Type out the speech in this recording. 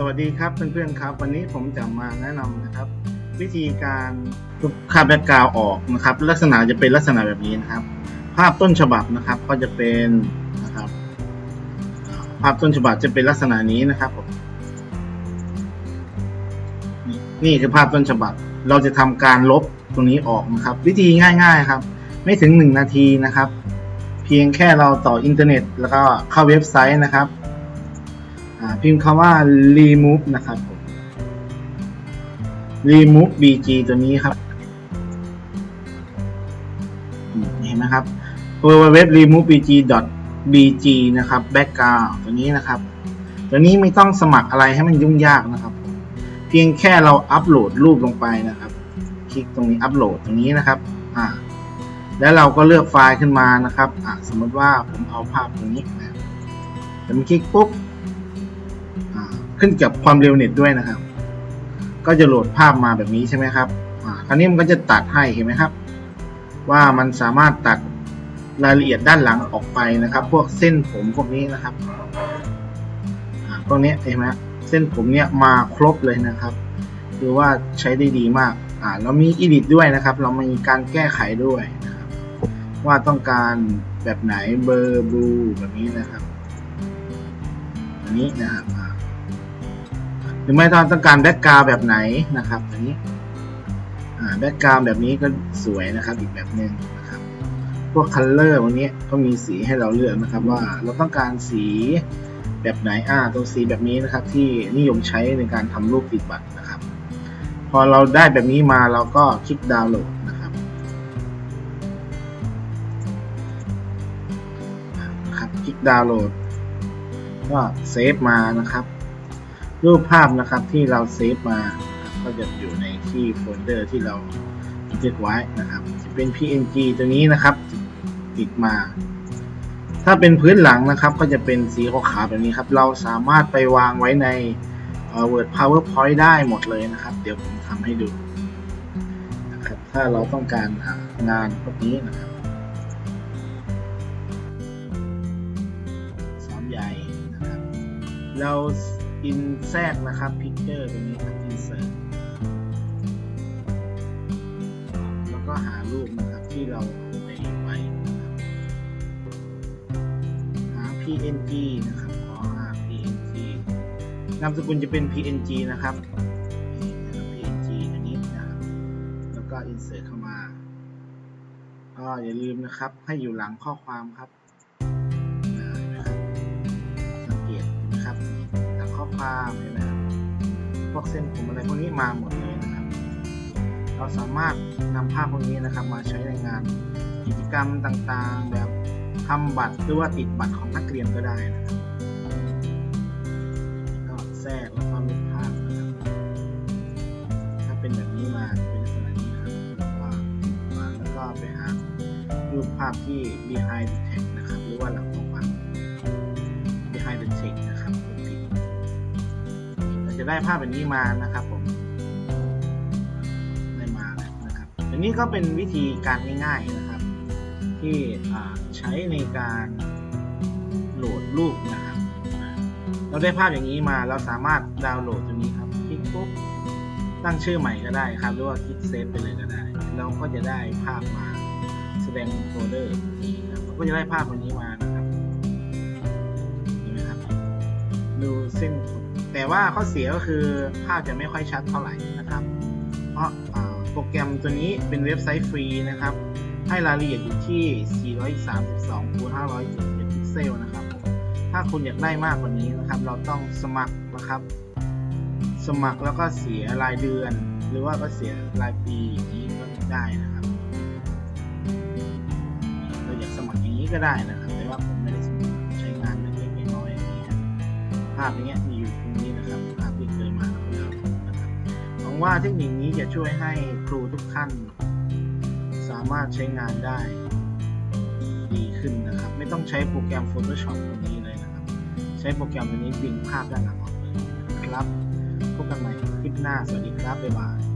สวัสดีครับเพื่อนๆครับ วันนี้ผมจะมาแนะนำนะครับ วิธีการคาบแบ็กกราวออกนะครับ ลักษณะจะเป็นลักษณะแบบนี้นะครับ ภาพต้นฉบับนะครับก็จะเป็นนะครับภาพต้นฉบับจะเป็นลักษณะนี้นะครับผมนี่คือภาพต้นฉบับ เราจะทำการลบตรงนี้ออกนะครับ วิธีง่าย ๆครับ ไม่ถึงหนึ่งนาทีนะครับ เพียงแค่เราต่ออินเทอร์เน็ต แล้วก็เข้าเว็บไซต์นะครับ พิมพ์คำว่า remove นะครับผม remove bg ตัวนี้ครับเห็นไหมครับ www remove bg bg นะครับ background ตัวนี้นะครับ ตัวนี้ไม่ต้องสมัครอะไรให้มันยุ่งยากนะครับ เพียงแค่เราอัปโหลดรูปลงไปนะครับ คลิกตรงนี้อัปโหลดตรงนี้นะครับอ่าแล้วเราก็เลือกไฟล์ขึ้นมานะครับอ่าสมมติว่าผมเอาภาพตรงนี้นะผมคลิกปุ๊บ ขึ้นกับความเร็วเน็ตด้วยนะครับ ก็จะโหลดภาพมาแบบนี้ใช่ไหมครับคราวนี้มันก็จะตัดให้เห็นไหมครับ ว่ามันสามารถตัดรายละเอียดด้านหลังออกไปนะครับ พวกเส้นผมพวกนี้นะครับพวกนี้เห็นไหมเส้นผมเนี่ยมาครบเลยนะครับคือว่าใช้ได้ดีมากอ่าเรามีอีดิทด้วยนะครับ เรามีการแก้ไขด้วยนะครับ ว่าต้องการแบบไหนเบอร์บลูแบบนี้นะครับอันนี้นะครับ รือไม่ต้องต้องการแบ็กกราวแบบไหนนะครับอันนี้แบ็กกราวแบบนี้ก็สวยนะครับอีกแบบหนึ่งนะครับพวกคัลเลอร์วันนี้ก็มีสีให้เราเลือกนะครับว่าเราต้องการสีแบบไหนอ่าตัวสีแบบนี้นะครับ ที่นิยมใช้ในการทำรูปติดบัตรนะครับ พอเราได้แบบนี้มาเราก็คลิกดาวน์โหลดนะครับนะครับคลิกดาวน์โหลดก็เซฟมานะครับ รูปภาพนะครับที่เราเซฟมา ก็จะอยู่ในที่โฟลเดอร์ที่เราบันทึกไว้นะครับ จะเป็น png ตัวนี้นะครับ ติดมา ถ้าเป็นพื้นหลังนะครับ ก็จะเป็นสีขาวๆแบบนี้ครับ เราสามารถไปวางไว้ในเอ่อ Word PowerPoint ได้หมดเลยนะครับ เดี๋ยวผมทำให้ดูนะครับ ถ้าเราต้องการงานพวกนี้นะครับสามใหญ่นะครับเรา อินแทรกนะครับพิกเจอร์ตัวนี้ครับอินเสิร์ตแล้วก็หารูปนะครับที่เราเอาไปไว้นะครับหา png นะครับขอหา png นามสกุลจะเป็น png นะครับนี่นะครับ png อันนี้นะครับแล้วก็ insert เข้ามาก็อย่าลืมนะครับ ให้อยู่หลังข้อความครับ ทางข้อความเห็นไหมครับพวกเส้นผมอะไรพวกนี้มาหมดเลยนะครับ เราสามารถนำภาพพวกนี้นะครับ มาใช้ในงานกิจกรรมต่างๆ แบบทำบัตรหรือว่าติดบัตรของนักเรียนก็ได้นะครับก็แทรกแล้วก็ลบภาพนะครับถ้าเป็นแบบนี้มาเป็นลักษณะนี้ครับแล้วก็มาแล้วก็ไปหารูปภาพที่ behind the text นะครับ หรือว่าหลังขอค ได้ภาพแบบนี้มานะครับผมได้มาแล้วนะครับอันนี้ก็เป็นวิธีการง่ายๆนะครับ ที่ใช้ในการโหลดรูปนะครับ เราได้ภาพอย่างนี้มาเราสามารถดาวน์โหลดตัวนี้ครับคลิกปุ๊บตั้งชื่อใหม่ก็ได้ครับ หรือว่าคลิกเซฟไปเลยก็ได้ เราก็จะได้ภาพมาแสดงโฟลเดอร์นี้ครับเราก็จะได้ภาพวันนี้มานะครับเห็นไหมครับดูเส้น แต่ว่าข้อเสียก็คือภาพจะไม่ค่อยชัดเท่าไหร่นะครับ เพราะโปรแกรมตัวนี้เป็นเว็บไซต์ฟรีนะครับ ให้รายละเอียดอยู่ที่ 432คูณ577พิกเซลนะครับผมถ้าคุณอยากได้มากกว่านี้นะครับ เราต้องสมัครนะครับ สมัครแล้วก็เสียรายเดือน หรือว่าก็เสียรายปีอย่างนี้ก็ได้นะครับ เราอยากสมัครอย่างนี้ก็ได้นะครับ แต่ว่าผมไม่ได้ใช้งานเล็กๆน้อยๆอย่างนี้ภาพอย่างเงี้ยมี ว่าเทคนิคนี้จะช่วยให้ครูทุกท่าน สามารถใช้งานได้ดีขึ้นนะครับ ไม่ต้องใช้โปรแกรม Photoshop ตัวนี้เลยนะครับ ใช้โปรแกรมตัวนี้ดึงภาพด้านหลังออกเลยนะครับพบกันใหม่คลิปหน้า สวัสดีครับ บ๊ายบาย